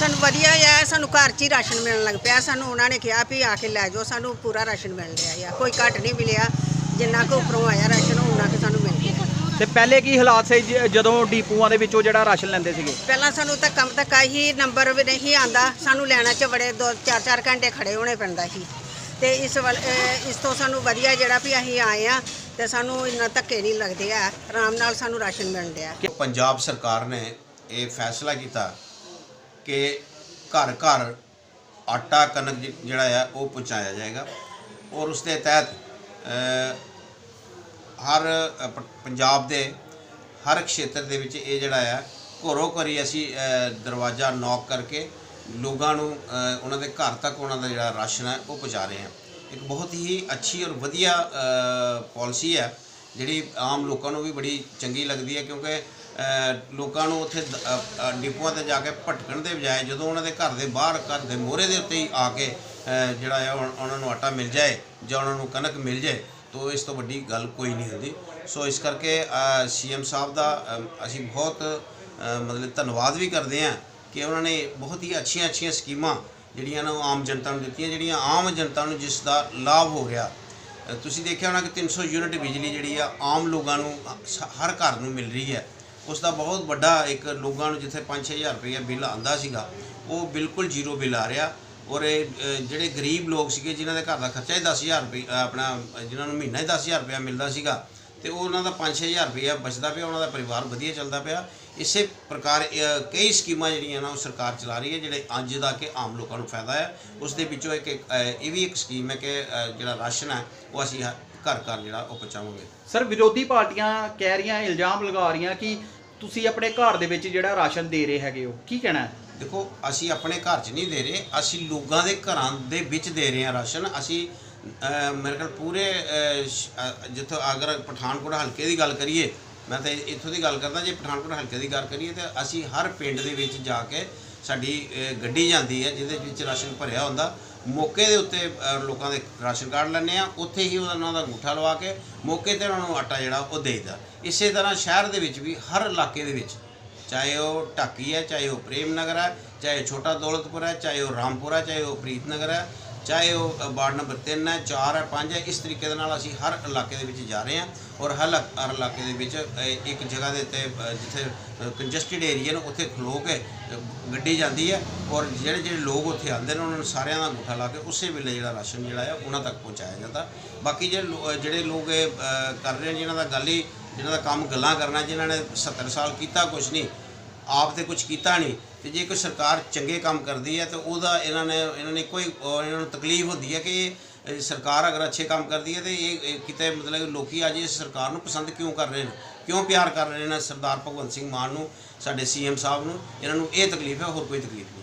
ਸਾਨੂੰ ਵਧੀਆ ਆ ਸਾਨੂੰ ਘਰ 'ਚ ਹੀ ਰਾਸ਼ਨ ਮਿਲਣ ਲੱਗ ਪਿਆ। ਸਾਨੂੰ ਉਹਨਾਂ ਨੇ ਕਿਹਾ ਵੀ ਆ ਕੇ ਲੈ ਜਾਓ ਸਾਨੂੰ ਪੂਰਾ ਰਾਸ਼ਨ ਮਿਲ ਰਿਹਾ ਆ। ਕੋਈ ਘੱਟ ਨਹੀਂ ਮਿਲਿਆ। ਜਿੰਨਾ ਕੁ ਉੱਪਰੋਂ ਆਇਆ ਰਾਸ਼ਨ ਉਹਨਾਂ ਕੁ ਸਾਨੂੰ ਮਿਲ ਗਿਆ। ਤੇ ਪਹਿਲੇ ਕੀ ਹਾਲਾਤ ਸੀ ਜ- ਜਦੋਂ ਡੀਪੂਆਂ ਦੇ ਵਿੱਚੋਂ ਜਿਹੜਾ ਰਾਸ਼ਨ ਲੈਂਦੇ ਸੀਗੇ? ਪਹਿਲਾਂ ਸਾਨੂੰ ਤਾਂ ਕੰਮ ਤੱਕ ਹੀ ਨੰਬਰ ਵੀ ਨਹੀਂ ਆਂਦਾ। ਸਾਨੂੰ ਲੈਣਾ ਚ ਬੜੇ ਦੋ ਚਾਰ ਚਾਰ ਘੰਟੇ ਖੜੇ ਹੋਣੇ ਪੈਂਦਾ ਸੀ। ਤੇ ਇਸ ਵੱਲ ਅਹ ਇਸ ਤੋਂ ਸਾਨੂੰ ਵਧੀਆ ਜਿਹੜਾ ਵੀ ਅਸੀਂ ਆਏ ਆ ਤੇ ਸਾਨੂੰ ਇੰਨਾ ਧੱਕੇ ਨਹੀਂ ਲੱਗਦੇ ਆ। ਆਰਾਮ ਨਾਲ ਸਾਨੂੰ ਰਾਸ਼ਨ ਮਿਲ ਰਿਹਾ ਪੰਜਾਬ ਸਰਕਾਰ ਨੇ ਇਹ ਫੈਸਲਾ ਕੀਤਾ ਕਿ ਘਰ ਘਰ ਆਟਾ ਕਣਕ ਜਿਹੜਾ ਆ, ਉਹ ਪਹੁੰਚਾਇਆ ਜਾਏਗਾ। ਔਰ ਉਸ ਦੇ ਤਹਿਤ ਹਰ ਪੰਜਾਬ ਦੇ ਹਰ ਖੇਤਰ ਦੇ ਵਿੱਚ ਇਹ ਜਿਹੜਾ ਆ, ਘਰੋਂ ਘਰੀ ਅਸੀਂ ਦਰਵਾਜ਼ਾ ਨੌਕ ਕਰਕੇ ਲੋਕਾਂ ਨੂੰ ਉਹਨਾਂ ਦੇ ਘਰ ਤੱਕ ਉਹਨਾਂ ਦਾ ਜਿਹੜਾ ਰਾਸ਼ਨ ਹੈ ਉਹ ਪਹੁੰਚਾ ਰਹੇ ਹਾਂ। ਇੱਕ ਬਹੁਤ ਹੀ ਅੱਛੀ ਔਰ ਵਧੀਆ ਪਾਲਿਸੀ ਹੈ ਜਿਹੜੀ ਆਮ ਲੋਕਾਂ ਨੂੰ ਵੀ ਬੜੀ ਚੰਗੀ ਲੱਗਦੀ ਹੈ ਕਿਉਂਕਿ ਲੋਕਾਂ ਨੂੰ ਉੱਥੇ ਡਿਪੂਆਂ ਤੇ ਜਾ ਕੇ ਭਟਕਣ ਦੇ ਬਜਾਏ ਜਦੋਂ ਉਹਨਾਂ ਦੇ ਘਰ ਦੇ ਬਾਹਰ, ਘਰ ਦੇ ਮੋਹਰੇ ਦੇ ਉੱਤੇ ਹੀ ਆ ਕੇ ਜਿਹੜਾ ਹੈ ਉਹਨਾਂ ਨੂੰ ਆਟਾ ਮਿਲ ਜਾਏ ਜਾਂ ਉਹਨਾਂ ਨੂੰ ਕਣਕ ਮਿਲ ਜਾਏ, ਤੋ ਇਸ ਤੋਂ ਵੱਡੀ ਗੱਲ ਕੋਈ ਨਹੀਂ ਹੁੰਦੀ। ਸੋ ਇਸ ਕਰਕੇ ਸੀਐਮ ਸਾਹਿਬ ਦਾ ਅਸੀਂ ਬਹੁਤ ਮਤਲਬ ਧੰਨਵਾਦ ਵੀ ਕਰਦੇ ਹਾਂ ਕਿ ਉਹਨਾਂ ਨੇ ਬਹੁਤ ਹੀ ਅੱਛੀਆਂ ਅੱਛੀਆਂ ਸਕੀਮਾਂ ਜਿਹੜੀਆਂ ਨੇ ਉਹ ਆਮ ਜਨਤਾ ਨੂੰ ਦਿੱਤੀਆਂ, ਜਿਹੜੀਆਂ ਆਮ ਜਨਤਾ ਨੂੰ ਜਿਸ ਦਾ ਲਾਭ ਹੋ ਰਿਹਾ ਤੁਸੀਂ ਦੇਖਿਆ ਹੋਣਾ ਕਿ 300 ਯੂਨਿਟ ਬਿਜਲੀ ਜਿਹੜੀ ਆ ਆਮ ਲੋਕਾਂ ਨੂੰ ਸ- ਹਰ ਘਰ ਨੂੰ ਮਿਲ ਰਹੀ ਹੈ। ਉਸ ਦਾ ਬਹੁਤ ਵੱਡਾ ਇੱਕ ਲੋਕਾਂ ਨੂੰ ਜਿੱਥੇ 5-6000 ਰੁਪਏ ਬਿੱਲ ਆਂਦਾ ਸੀਗਾ ਉਹ ਬਿਲਕੁਲ ਜ਼ੀਰੋ ਬਿੱਲ ਆ ਰਿਹਾ। ਔਰ ਇਹ ਜਿਹੜੇ ਗਰੀਬ ਲੋਕ ਸੀਗੇ ਜਿਨ੍ਹਾਂ ਦੇ ਘਰ ਦਾ ਖਰਚਾ ਹੀ 10000 ਰੁਪਏ ਅ, ਆਪਣਾ ਅ, ਜਿਨ੍ਹਾਂ ਨੂੰ ਮਹੀਨਾ ਹੀ 10000 ਰੁਪਏ ਮਿਲਦਾ ਸੀਗਾ ਤੇ ਉਹ ਉਹਨਾਂ ਦਾ 5-6000 ਰੁਪਏ ਬਚਦਾ ਪਿਆ ਉਹਨਾਂ ਦਾ ਪਰਿਵਾਰ ਵਧੀਆ ਚੱਲਦਾ ਪਿਆ। ਇਸੇ ਪ੍ਰਕਾਰ ਕਈ ਸਕੀਮਾਂ ਜਿਹੜੀਆਂ ਨਾ ਉਹ ਸਰਕਾਰ ਚਲਾ ਰਹੀ ਹੈ ਜਿਹੜੇ ਅੱਜ ਦਾ ਕਿ ਆਮ ਲੋਕਾਂ ਨੂੰ ਫਾਇਦਾ ਹੈ। ਉਸ ਦੇ ਵਿੱਚੋਂ ਇੱਕ ਇਹ ਵੀ ਇੱਕ ਸਕੀਮ ਹੈ ਕਿ ਜਿਹੜਾ ਰਾਸ਼ਨ ਹੈ ਉਹ ਅਸੀਂ ਘਰ ਘਰ ਜਿਹੜਾ ਉਹ ਪਹੁੰਚਾਵਾਂਗੇ। ਸਰ ਵਿਰੋਧੀ ਪਾਰਟੀਆਂ ਕਹਿ ਰਹੀਆਂ ਇਲਜ਼ਾਮ ਲਗਾ ਰਹੀਆਂ ਕਿ ਤੁਸੀਂ ਆਪਣੇ ਘਰ ਦੇ ਵਿੱਚ ਜਿਹੜਾ ਰਾਸ਼ਨ ਦੇ ਰਹੇ ਹੈਗੇ ਹੋ। ਕੀ ਕਹਿਣਾ ਹੈ? ਦੇਖੋ ਅਸੀਂ ਆਪਣੇ ਘਰ 'ਚ ਨਹੀਂ ਦੇ ਰਹੇ ਅਸੀਂ ਲੋਕਾਂ ਦੇ ਘਰਾਂ ਦੇ ਵਿੱਚ ਦੇ ਰਹੇ ਹਾਂ ਰਾਸ਼ਨ। ਅਸੀਂ ਮੇਰੇ ਖਿਆਲ ਪੂਰੇ ਜਿੱਥੋਂ ਅਗਰ ਪਠਾਨਕੋਟ ਹਲਕੇ ਦੀ ਗੱਲ ਕਰੀਏ ਮੈਂ ਤਾਂ ਇੱਥੋਂ ਦੀ ਗੱਲ ਕਰਦਾ, ਜੇ ਪਠਾਨਕੋਟ ਹਲਕੇ ਦੀ ਗੱਲ ਕਰੀਏ ਤਾਂ ਅਸੀਂ ਹਰ ਪਿੰਡ ਦੇ ਵਿੱਚ ਜਾ ਕੇ ਸਾਡੀ ਗੱਡੀ ਜਾਂਦੀ ਹੈ, ਜਿਹਦੇ ਵਿੱਚ ਰਾਸ਼ਨ ਭਰਿਆ ਹੁੰਦਾ। ਮੌਕੇ ਦੇ ਉੱਤੇ ਲੋਕਾਂ ਦੇ ਰਾਸ਼ਨ ਕਾਰਡ ਲੈਂਦੇ ਆ ਉੱਥੇ ਹੀ ਉਹਨਾਂ ਦਾ ਅੰਗੂਠਾ ਲਵਾ ਕੇ ਮੌਕੇ ਤੇ ਉਹਨਾਂ ਨੂੰ ਆਟਾ ਜਿਹੜਾ, ਉਹ ਦੇਈਦਾ। ਇਸੇ ਤਰ੍ਹਾਂ ਸ਼ਹਿਰ ਦੇ ਵਿੱਚ ਵੀ, ਹਰ ਇਲਾਕੇ ਦੇ ਵਿੱਚ, ਚਾਹੇ ਉਹ ਢਾਕੀ ਹੈ, ਚਾਹੇ ਉਹ ਪ੍ਰੇਮ ਨਗਰ ਹੈ, ਚਾਹੇ ਛੋਟਾ ਦੌਲਤਪੁਰ ਹੈ, ਚਾਹੇ ਉਹ ਰਾਮਪੁਰ ਹੈ, ਚਾਹੇ ਉਹ ਪ੍ਰੀਤ ਨਗਰ ਹੈ ਚਾਹੇ ਉਹ ਵਾਰਡ ਨੰਬਰ 3 ਹੈ 4 ਹੈ 5 ਹੈ, ਇਸ ਤਰੀਕੇ ਦੇ ਨਾਲ ਅਸੀਂ ਹਰ ਇਲਾਕੇ ਦੇ ਵਿੱਚ ਜਾ ਰਹੇ ਹਾਂ ਔਰ ਹਰ ਇਲਾ- ਹਰ ਇਲਾਕੇ ਦੇ ਵਿੱਚ ਇੱਕ ਜਗ੍ਹਾ ਦੇ ਉੱਤੇ ਜਿੱਥੇ ਕੰਜਸਟਡ ਏਰੀਆ ਨੇ ਉੱਥੇ ਖਲੋ ਕੇ ਗੱਡੀ ਜਾਂਦੀ ਹੈ ਔਰ ਜਿਹੜੇ ਜਿਹੜੇ ਲੋਕ ਉੱਥੇ ਆਉਂਦੇ ਨੇ, ਉਹਨਾਂ ਨੂੰ ਸਾਰਿਆਂ ਦਾ ਅੰਗੂਠਾ ਲਾ ਕੇ ਉਸੇ ਵੇਲੇ ਜਿਹੜਾ ਰਾਸ਼ਨ ਜਿਹੜਾ ਹੈ, ਉਹਨਾਂ ਤੱਕ ਪਹੁੰਚਾਇਆ ਜਾਂਦਾ। ਬਾਕੀ ਜਿਹੜੇ ਲੋ- ਜਿਹੜੇ ਲੋਕ ਇਹ ਕਰ ਰਹੇ ਨੇ, ਜਿਨ੍ਹਾਂ ਦਾ ਗੱਲ ਹੀ, ਜਿਨ੍ਹਾਂ ਦਾ ਕੰਮ ਗੱਲਾਂ ਕਰਨਾ, ਜਿਨ੍ਹਾਂ ਨੇ 70 ਸਾਲ ਕੀਤਾ ਕੁਝ ਨਹੀਂ ਆਪ ਤੇ ਕੁਝ ਕੀਤਾ ਨਹੀਂ ਤੇ ਜੇ ਕੋਈ ਸਰਕਾਰ ਚੰਗੇ ਕੰਮ ਕਰਦੀ ਹੈ ਤਾਂ ਉਹਦਾ ਇਹਨਾਂ ਨੇ ਇਹਨਾਂ ਨੇ ਕੋਈ ਉਹ ਇਹਨਾਂ ਨੂੰ ਤਕਲੀਫ ਹੁੰਦੀ ਹੈ ਕਿ ਸਰਕਾਰ ਅਗਰ ਅੱਛੇ ਕੰਮ ਕਰਦੀ ਹੈ ਤੇ ਇਹ ਇਹ ਕਿਤੇ ਮਤਲਬ ਲੋਕੀ ਅੱਜ ਇਸ ਸਰਕਾਰ ਨੂੰ ਪਸੰਦ ਕਿਉਂ ਕਰ ਰਹੇ ਨੇ? ਕਿਉਂ ਪਿਆਰ ਕਰ ਰਹੇ ਨੇ ਸਰਦਾਰ ਭਗਵੰਤ ਸਿੰਘ ਮਾਨ ਨੂੰ, ਸਾਡੇ ਸੀਐਮ ਸਾਹਿਬ ਨੂੰ? ਇਹਨਾਂ ਨੂੰ ਇਹ ਤਕਲੀਫ ਹੈ, ਹੋਰ ਕੋਈ ਤਕਲੀਫ ਨਹੀਂ।